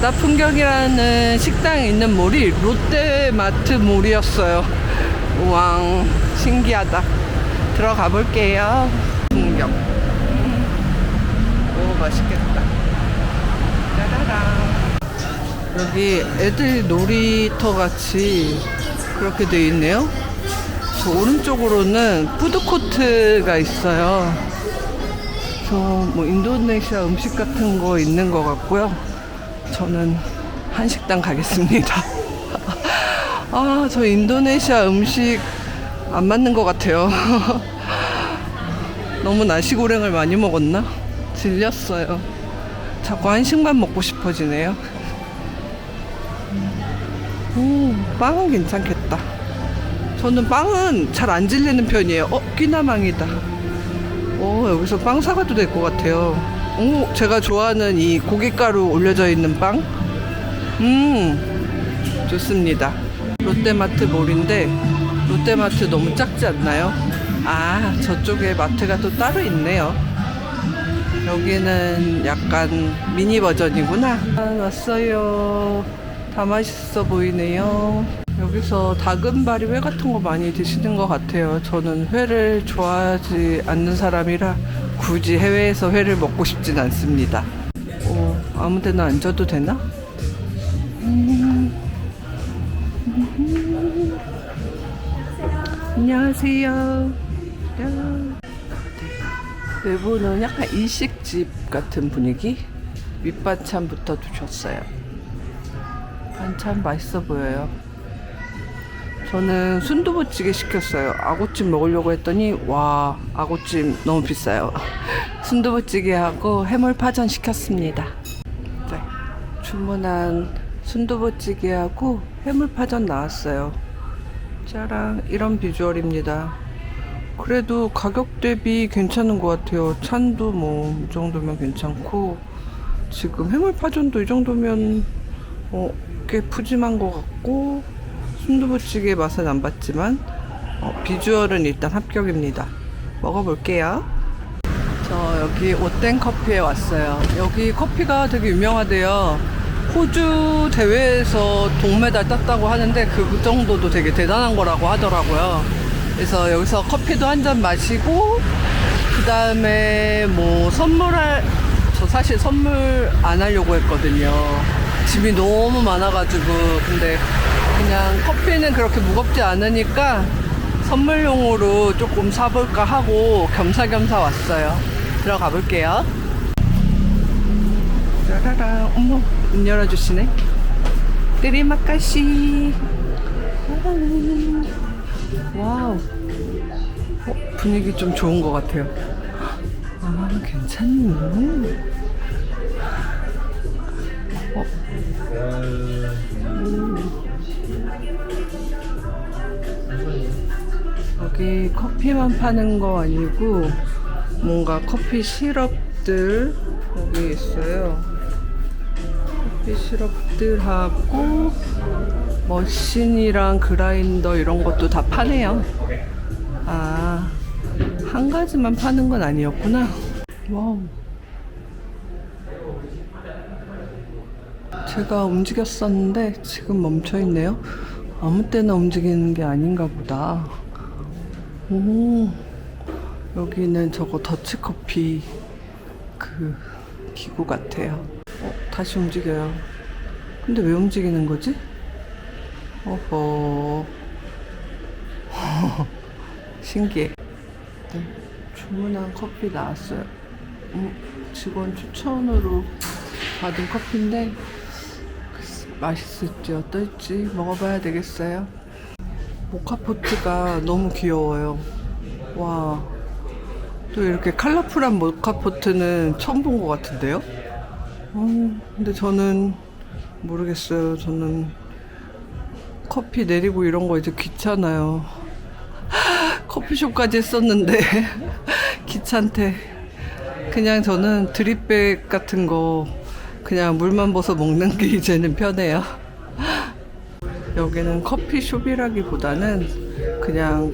풍경이라는 식당에 있는 몰이 롯데마트 몰이었어요. 우왕, 신기하다. 들어가 볼게요. 풍경. 음. 오, 맛있겠다. 짜라랑. 여기 애들 놀이터 같이 그렇게 돼 있네요. 저 오른쪽으로는 푸드코트가 있어요. 저 뭐 인도네시아 음식 같은 거 있는 것 같고요. 저는 한식당 가겠습니다. 아, 저 인도네시아 음식 안 맞는 것 같아요. 너무 나시고랭을 많이 먹었나? 질렸어요. 자꾸 한식만 먹고 싶어지네요. 오, 빵은 괜찮겠다. 저는 빵은 잘 안 질리는 편이에요. 어, 끼나망이다. 오, 여기서 빵 사가도 될 것 같아요. 오, 제가 좋아하는 이 고춧가루 올려져 있는 빵. 음, 좋습니다. 롯데마트 몰인데, 롯데마트 너무 작지 않나요? 아, 저쪽에 마트가 또 따로 있네요. 여기는 약간 미니 버전이구나. 아, 왔어요. 다 맛있어 보이네요. 여기서 다금바리 회 같은 거 많이 드시는 것 같아요. 저는 회를 좋아하지 않는 사람이라 굳이 해외에서 회를 먹고 싶진 않습니다. 오, 아무 데나 앉아도 되나? 음. 안녕하세요. 짠. 내부는 약간 일식집 같은 분위기? 밑반찬부터 주셨어요. 반찬 맛있어 보여요. 저는 순두부찌개 시켰어요. 아구찜 먹으려고 했더니 와 아구찜 너무 비싸요. 순두부찌개하고 해물파전 시켰습니다. 네, 주문한 순두부찌개하고 해물파전 나왔어요. 짜랑 이런 비주얼입니다. 그래도 가격 대비 괜찮은 것 같아요. 찬도 뭐 이 정도면 괜찮고 지금 해물파전도 이 정도면 어, 꽤 푸짐한 것 같고 순두부찌개 맛은 안 봤지만 어, 비주얼은 일단 합격입니다. 먹어볼게요. 저 여기 오땡 커피에 왔어요. 여기 커피가 되게 유명하대요. 호주 대회에서 동메달 땄다고 하는데 그 정도도 되게 대단한 거라고 하더라고요. 그래서 여기서 커피도 한 잔 마시고 그 다음에 뭐 선물할 저 사실 선물 안 하려고 했거든요. 짐이 너무 많아가지고 근데 그냥 커피는 그렇게 무겁지 않으니까 선물용으로 조금 사볼까 하고 겸사겸사 왔어요. 들어가 볼게요. 짜라랑 어머 문 열어주시네. 때리마카시. 와우. 어, 분위기 좀 좋은 것 같아요. 아 괜찮네. 어, 여기 커피만 파는 거 아니고 뭔가 커피 시럽들 여기 있어요. 커피 시럽들하고 머신이랑 그라인더 이런 것도 다 파네요. 아, 한 가지만 파는 건 아니었구나. 와우. 제가 움직였었는데 지금 멈춰 있네요. 아무 때나 움직이는 게 아닌가 보다. 오, 여기는 저거 더치커피 그 기구 같아요. 어, 다시 움직여요. 근데 왜 움직이는 거지? 어허. 신기해. 네, 주문한 커피 나왔어요. 음, 직원 추천으로 받은 커피인데 맛있을지 어떨지 먹어봐야 되겠어요. 모카포트가 너무 귀여워요. 와. 또 이렇게 컬러풀한 모카포트는 처음 본 것 같은데요? 어, 근데 저는 모르겠어요. 저는 커피 내리고 이런 거 이제 귀찮아요. 커피숍까지 했었는데 귀찮대. 그냥 저는 드립백 같은 거 그냥 물만 벗어 먹는 게 이제는 편해요. 여기는 커피숍이라기보다는 그냥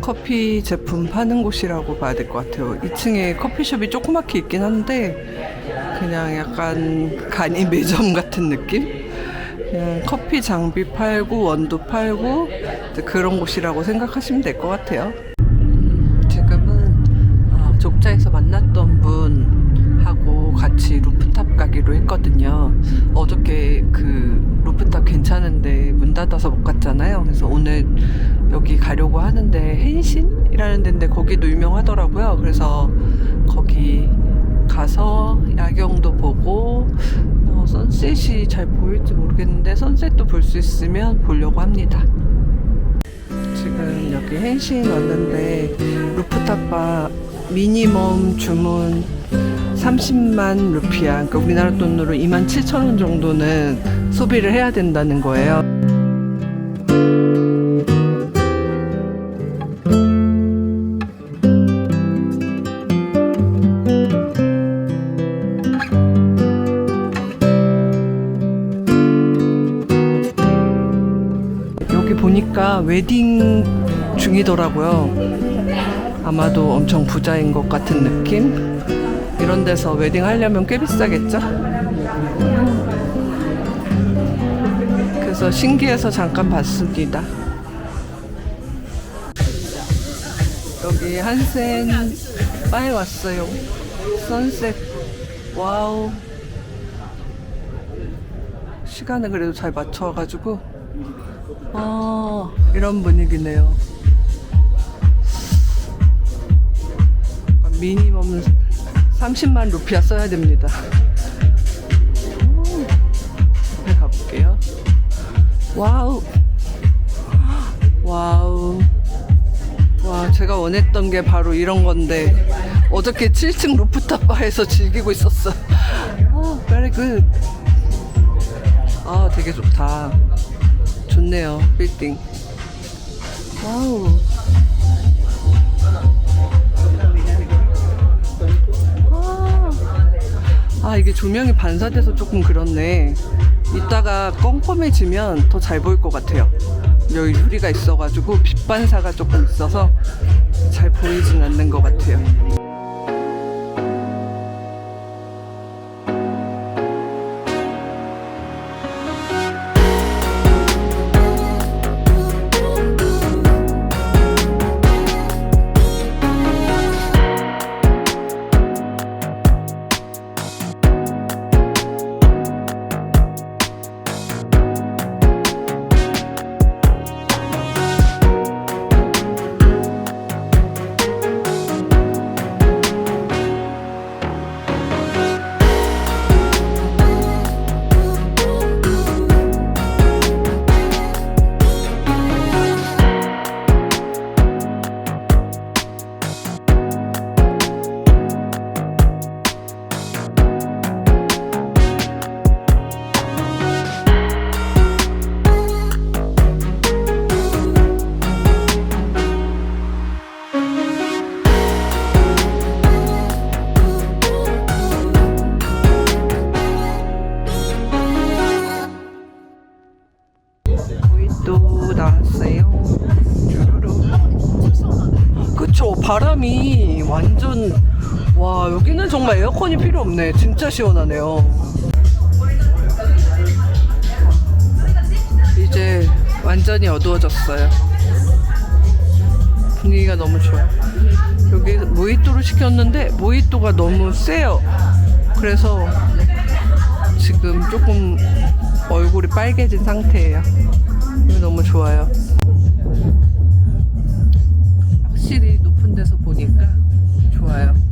커피 제품 파는 곳이라고 봐야 될 것 같아요. 2층에 커피숍이 조그맣게 있긴 한데 그냥 약간 간이 매점 같은 느낌? 커피 장비 팔고 원두 팔고 그런 곳이라고 생각하시면 될 것 같아요. 지금은 어, 족자에서 만났던 분하고 같이 루프탑 가기로 했거든요. 어저께 그 루프탑 괜찮은데 문 닫아서 못 갔잖아요. 그래서 오늘 여기 가려고 하는데 헨신이라는 데인데 거기도 유명하더라고요. 그래서 거기 가서 야경도 보고 어, 선셋이 잘 보일지 모르겠는데 선셋도 볼 수 있으면 보려고 합니다. 지금 여기 헨신 왔는데 루프탑바 미니멈 주문 30만 루피아 그러니까 우리나라 돈으로 2만 7천 원 정도는 소비를 해야 된다는 거예요. 여기 보니까 웨딩 중이더라고요. 아마도 엄청 부자인 것 같은 느낌? 이런 데서 웨딩 하려면 꽤 비싸겠죠? 그래서 신기해서 잠깐 봤습니다. 여기 한센 바에 왔어요. 선셋. 와우. 시간을 그래도 잘 맞춰가지고 아, 이런 분위기네요. 미니멈 30만 루피아 써야 됩니다. 오, 앞에 가볼게요. 와우. 와우. 와, 제가 원했던 게 바로 이런 건데, 어저께 7층 루프탑 바에서 즐기고 있었어. 아, very good. 아, 되게 좋다. 좋네요, 빌딩. 와우. 아, 이게 조명이 반사돼서 조금 그렇네. 이따가 껌껌해지면 더 잘 보일 것 같아요. 여기 유리가 있어가지고 빛 반사가 조금 있어서 잘 보이진 않는 것 같아요. 에어컨이 필요 없네. 진짜 시원하네요. 이제 완전히 어두워졌어요. 분위기가 너무 좋아. 여기 모히또를 시켰는데 모히또가 너무 세요. 그래서 지금 조금 얼굴이 빨개진 상태예요. 이거 너무 좋아요. 확실히 높은 데서 보니까 좋아요.